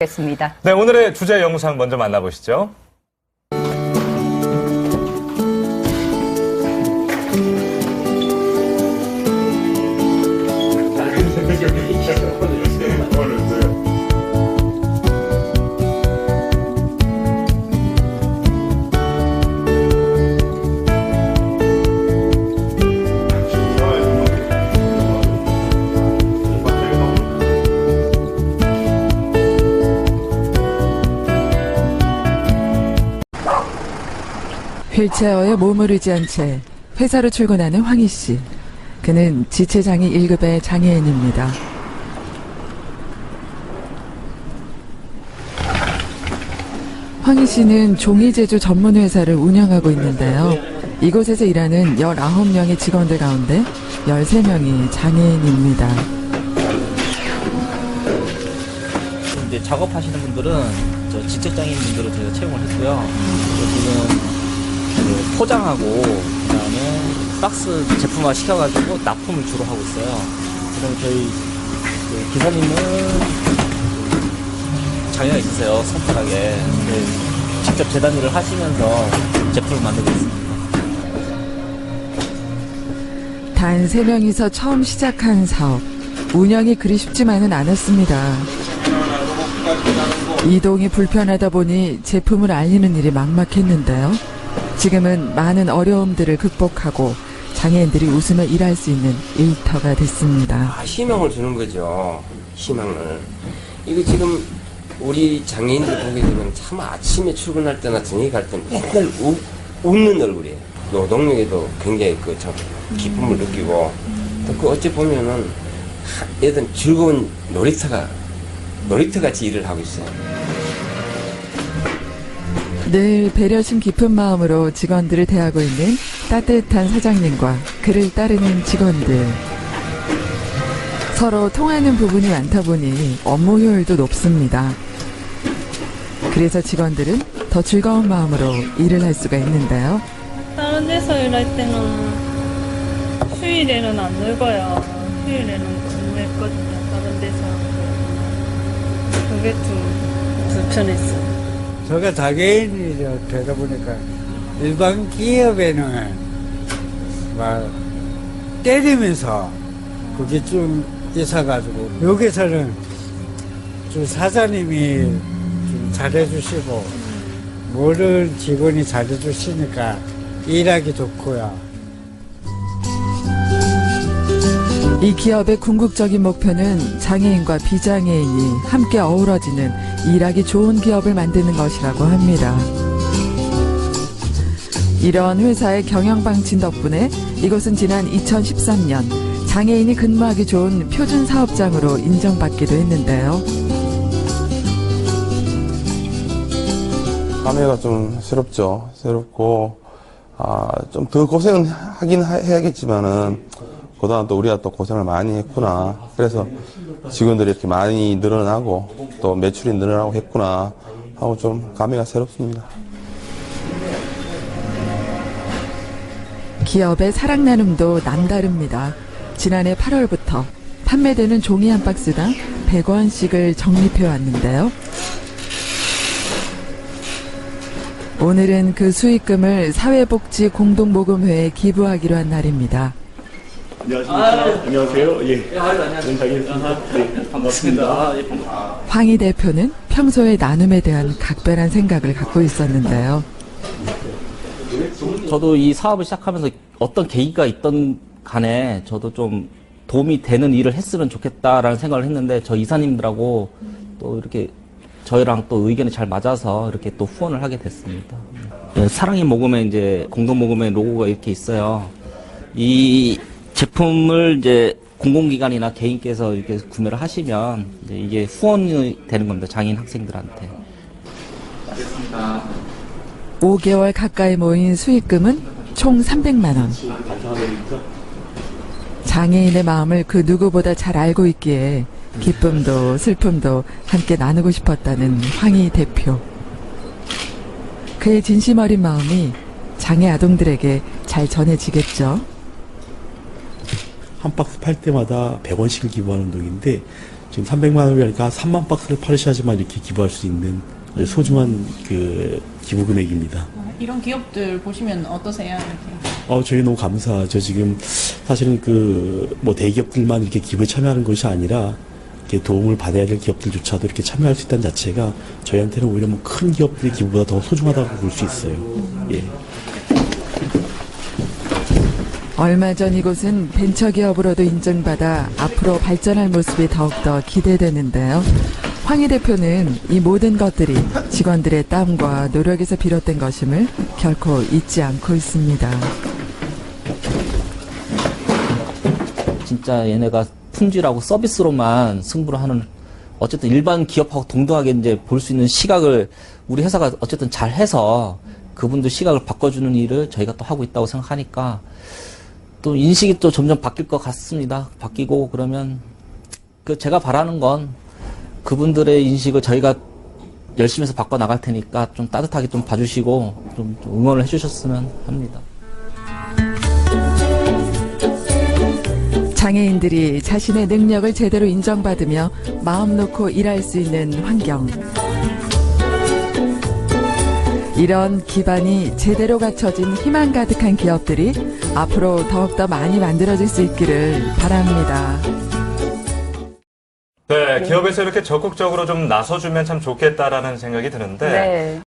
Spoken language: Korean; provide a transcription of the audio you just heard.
겠습니다. 네, 오늘의 주제 영상 먼저 만나보시죠. 휠체어에 몸을 의지한 채 회사로 출근하는 황희 씨. 그는 지체장애 1급의 장애인입니다. 황희 씨는 종이 제조 전문 회사를 운영하고 있는데요. 이곳에서 일하는 19명의 직원들 가운데 13명이 장애인입니다. 이제 작업하시는 분들은 저 지적장애인 분들을 저희가 채용을 했고요. 또 지금 그 포장하고 그다음에 박스 제품화 시켜가지고 납품을 주로 하고 있어요. 그다음에 저희 그 기사님은 장애가 있으세요 손가락에 근데 직접 재단 일을 하시면서 제품을 만들고 있습니다. 단 3명이서 처음 시작한 사업. 운영이 그리 쉽지만은 않았습니다. 이동이 불편하다 보니 제품을 알리는 일이 막막했는데요. 지금은 많은 어려움들을 극복하고 장애인들이 웃으며 일할 수 있는 일터가 됐습니다. 아, 희망을 주는 거죠. 희망을. 이거 지금 우리 장애인들 보게 되면 참 아침에 출근할 때나 저녁에 갈 때는 맨날 우- 웃는 얼굴이에요. 노동력에도 굉장히 그참 기쁨을 느끼고 또 그 어찌 보면은 하- 얘들 즐거운 놀이터가 놀이터 같이 일을 하고 있어요. 늘 배려심 깊은 마음으로 직원들을 대하고 있는 따뜻한 사장님과 그를 따르는 직원들. 서로 통하는 부분이 많다 보니 업무 효율도 높습니다. 그래서 직원들은 더 즐거운 마음으로 일을 할 수가 있는데요. 다른 데서 일할 때는 휴일에는 안 놀고요. 휴일에는 근무했거든요. 다른 데서. 그게 좀 불편했어요. 제가 장애인이 되다 보니까 일반 기업에는 막 때리면서 그게 좀 있어가지고 여기서는 좀 사장님이 좀 잘해주시고 모든 직원이 잘해주시니까 일하기 좋고요. 이 기업의 궁극적인 목표는 장애인과 비장애인이 함께 어우러지는 일하기 좋은 기업을 만드는 것이라고 합니다. 이런 회사의 경영 방침 덕분에 이곳은 지난 2013년 장애인이 근무하기 좋은 표준 사업장으로 인정받기도 했는데요. 감회가 좀 새롭죠. 새롭고, 아, 좀 더 고생은 하긴 하- 해야겠지만은, 그동안 또 우리가 또 고생을 많이 했구나. 그래서 직원들이 이렇게 많이 늘어나고, 또 매출이 늘어나고 했구나. 하고 좀 감회가 새롭습니다. 기업의 사랑 나눔도 남다릅니다. 지난해 8월부터 판매되는 종이 한 박스당 100원씩을 적립해 왔는데요. 오늘은 그 수익금을 사회복지 공동모금회에 기부하기로 한 날입니다. 안녕하세요. 예. 안녕하세요. 네, 반갑습니다. 황희 대표는 평소에 나눔에 대한 각별한 생각을 갖고 있었는데요. 저도 이 사업을 시작하면서 어떤 계기가 있던 간에 저도 좀 도움이 되는 일을 했으면 좋겠다라는 생각을 했는데 저 이사님들하고 또 이렇게 저희랑 또 의견이 잘 맞아서 이렇게 또 후원을 하게 됐습니다. 네, 사랑의 모금에 이제 공동 모금의 로고가 이렇게 있어요. 이 제품을 이제 공공기관이나 개인께서 이렇게 구매를 하시면 이제 이게 후원이 되는 겁니다. 장애인 학생들한테. 5개월 가까이 모인 수익금은 총 300만 원. 장애인의 마음을 그 누구보다 잘 알고 있기에 기쁨도 슬픔도 함께 나누고 싶었다는 황희 대표. 그의 진심 어린 마음이 장애 아동들에게 잘 전해지겠죠. 한 박스 팔 때마다 100원씩을 기부하는 운동인데 지금 300만 원이니까 3만 박스를 팔으셔야지만 이렇게 기부할 수 있는 소중한 그 기부 금액입니다. 이런 기업들 보시면 어떠세요? 어, 저희 너무 감사하죠. 지금 사실은 그 뭐 대기업들만 이렇게 기부에 참여하는 것이 아니라 이렇게 도움을 받아야 될 기업들조차도 이렇게 참여할 수 있다는 자체가 저희한테는 오히려 뭐 큰 기업들의 기부보다 더 소중하다고 볼 수 있어요. 예. 얼마 전 이곳은 벤처기업으로도 인정받아 앞으로 발전할 모습이 더욱더 기대되는데요. 황희 대표는 이 모든 것들이 직원들의 땀과 노력에서 비롯된 것임을 결코 잊지 않고 있습니다. 진짜 얘네가 품질하고 서비스로만 승부를 하는 어쨌든 일반 기업하고 동등하게 이제 볼 수 있는 시각을 우리 회사가 어쨌든 잘 해서 그분들 시각을 바꿔주는 일을 저희가 또 하고 있다고 생각하니까 또 인식이 또 점점 바뀔 것 같습니다. 바뀌고 그러면 그 제가 바라는 건 그분들의 인식을 저희가 열심히 해서 바꿔 나갈 테니까 좀 따뜻하게 좀 봐주시고 좀 응원을 해주셨으면 합니다. 장애인들이 자신의 능력을 제대로 인정받으며 마음 놓고 일할 수 있는 환경. 이런 기반이 제대로 갖춰진 희망 가득한 기업들이 앞으로 더욱더 많이 만들어질 수 있기를 바랍니다. 네, 기업에서 이렇게 적극적으로 좀 나서주면 참 좋겠다라는 생각이 드는데 네.